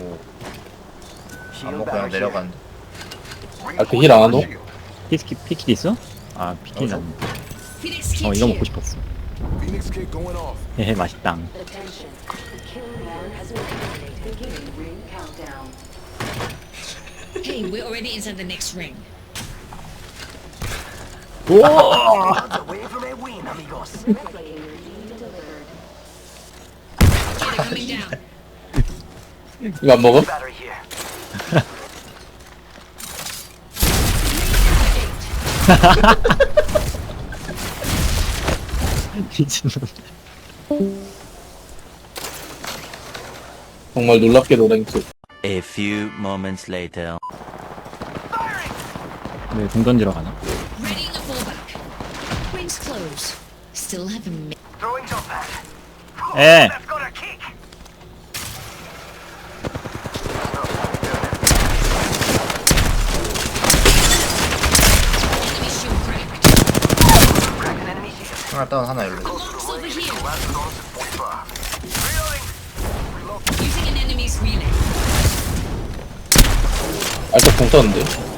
오. 아무 그냥 내려간다. 아, 그 힐 안 하노? 피스키 피키 있어? 아 피키 어, 난. Phoenix kit 어 이거. 먹고 싶었어. 헤헤 countdown. Hey, we're already inside the next ring. They're coming down. 이거 안 먹어? 미친놈. 정말 놀랍게도 랭크. A few moments later. 왜 공던지러 가나? Readying a fallback. Rings close. Still have a minute. 에. 하나 다운 하나 relay. 아, 저공 썼는데.